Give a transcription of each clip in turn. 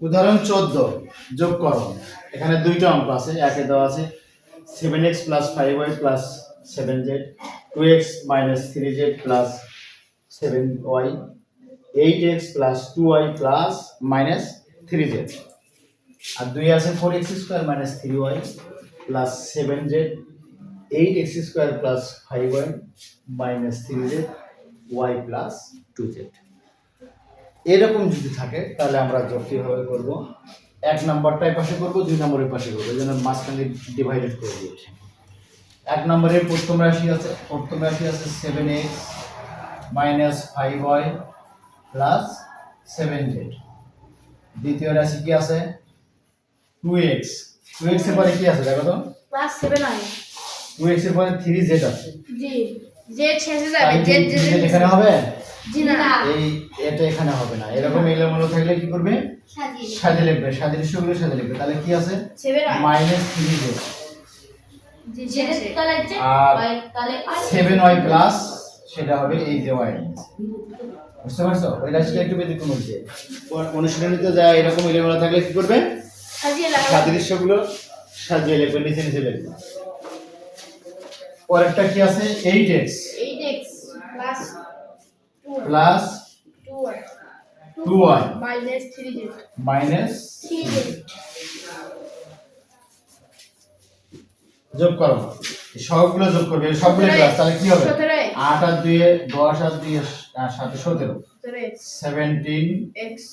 উদাহরণ চোদ্দ, যোগ করো। এখানে দুইটা অঙ্ক আছে, একে দেওয়া আছে seven X plus five Y plus seven Z two X minus three Z plus seven Y eight X plus two Y plus minus three Z আর দুই আছে four X square minus three Y plus seven Z eight X square plus five Y minus three Z Y plus two Z এরকম যদি থাকে তাহলে আমরা যোগ কীভাবে করব? এক নাম্বারটা এই পাশে করব দুই নম্বরের পাশে করব এই জন্য মাঝখানে ডিভাইডেড করে দিয়েছি। এক নম্বরের প্রথম রাশি আছে প্রথম রাশি আছে seven X minus five Y plus seven Z দ্বিতীয় রাশি কি আছে? টু এক্স টু এক্সের পরে কি আছে দেখো তো? ক্লাস সেভেন হয় টু এক্সের পরে থ্রি জেড আছে। জি জেড শেষে যাবে জেড জেড এখানে হবে? এই এটা এখানে হবে না। এরকম এলোমেলো থাকলে কি করবে? সাজে লিখবে সাজে সেগুলো সাজে লিখবে তাহলে কি আছে? মাইনাস থ্রি জেড আর সেভেন ওয়াই প্লাস সেটা হবে এই যে ওয়াই। বুঝতে পারছ? ওই রাশিটা একটু ব্যতিক্রম হচ্ছে। অনুশীলনীতে যা এরকম এলোমেলো থাকলে কি করবে? সাদৃশ্যগুলো সাজিয়ে লিখবে নিচে নিচে লিখবে। পরেরটা কি আছে? Eight X eight X plus two plus two Y. Minus three Z minus three Z যোগ করো। সবগুলো যোগ করবে সবগুলো ক্লাস তাহলে কি হবে। আট আর দুইয়ে দশ আর আহ, সাথে সতেরো। সেভেন্টিন এক্স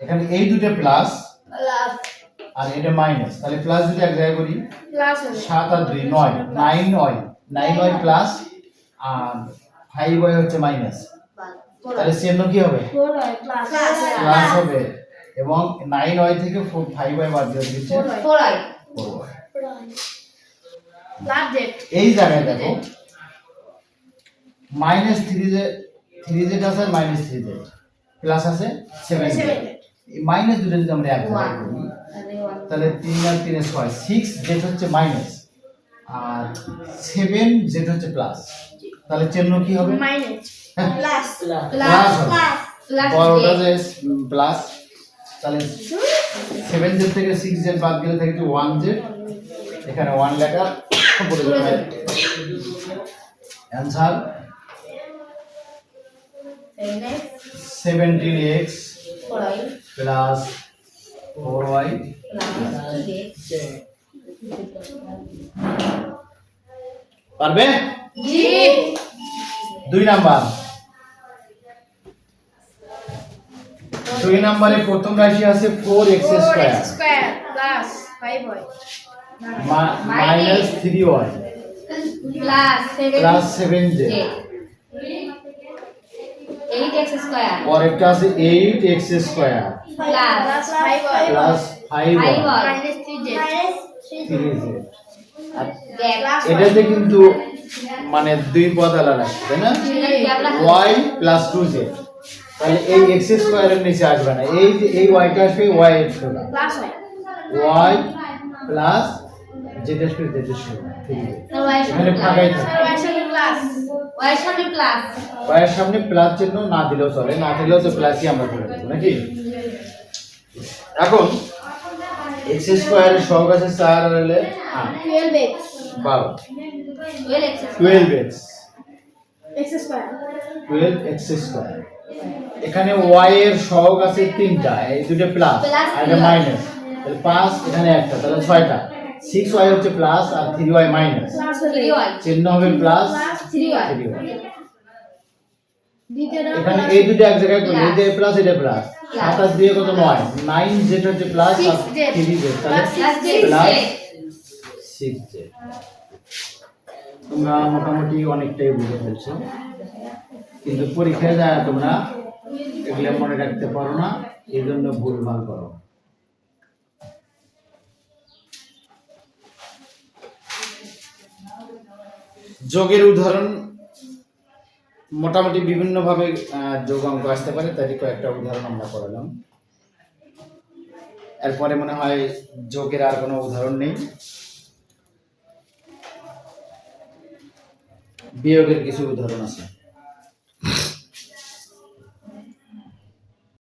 এখানে এই দুটো প্লাস প্লাস আর এটা মাইনাস তাহলে প্লাস যদি এক জায়গায় করি প্লাস সাত আর দুই নয় nine Y. Nine Y plus আর ফাইভ ওয়াই হচ্ছে মাইনাস তাহলে চিহ্ন কি হবে? হয় প্লাস প্লাস হবে। এবং নাইন ওয়াই থেকে ফাইভ ওয়াই বাদ দিয়ে দিচ্ছে। হয়। এই জায়গায় দেখো minus three Z three Z আছে মাইনাস থ্রি জেড প্লাস আছে সেভেন মাইনাস দুটো যদি আমরা এক করি তাহলে তিন আর তিনে ছয়। সিক্স জেড হচ্ছে মাইনাস আর সেভেন জেড হচ্ছে প্লাস তাহলে চিহ্ন কি হবে? মাইনাস প্লাস প্লাস হবে। প্লাস বড়টা যে প্লাস তাহলে সেভেন জেড থেকে সিক্স জেড বাদ দিলে থাকে ওয়ান জেড এখানে ওয়ান লেখা উপরে যাবে। Answer seventeen X plus four Y পারবে? জি দুই নাম্বার। দুই নাম্বারে প্রথম রাশি আছে four X square plus five minus three Y plus seven Z পরেরটা আছে eight X square plus five Y three Z এটাতে কিন্তু মানে দুই পদ আলাদা তাই না? ওয়াই প্লাস টু জে তাহলে এই এক্স স্কোয়ারের নিচে আসবে না। এই যে এই ওয়াইটা আসবে ওয়াই এর হয় ওয়াই প্লাস যেটা আসবে যেটা ঠিক আছে। এখানে ফাঁকাই ওয়াই ওয়াই ওয়াইয়ের সামনে প্লাস চিহ্ন না দিলেও চলে। না দিলেও তো প্লাসই আমরা ধরে দেবো নাকি? এখন এক্স স্কোয়ারের সহগ আছে চার আর টুয়েলভ এক্স বারো। Twelve X twelve X square twelve X square এখানে ওয়াই এর সহগ আছে তিনটা এই দুটো প্লাস Plus আর এটা মাইনাস তাহলে পাঁচ এখানে একটা তাহলে ছয়টা। সিক্স ওয়াই হচ্ছে প্লাস আর থ্রি ওয়াই মাইনাস চিহ্ন হবে প্লাস প্লাস থ্রি ওয়াই এখানে এই দুটো এক জায়গায় করলে Plus. এটা প্লাস এটা প্লাস সাত আর দুই কত নয়? নাইন জেড হচ্ছে প্লাস আর থ্রি জেড তাহলে প্লাস সিক্স জেড তোমরা মোটামুটি অনেকটাই বুঝে ফেলছো। কিন্তু পরীক্ষায় যায় তোমরা এগুলো মনে রাখতে পারো না, এই জন্য ভুলভাল করো। যোগের উদাহরণ, মোটামুটি বিভিন্নভাবে যোগ অঙ্ক আসতে পারে তারই কয়েকটা উদাহরণ আমরা করালাম এরপরে মনে হয় যোগের আর কোনো উদাহরণ নেই। বিয়োগের কিছু উদাহরণ আছে।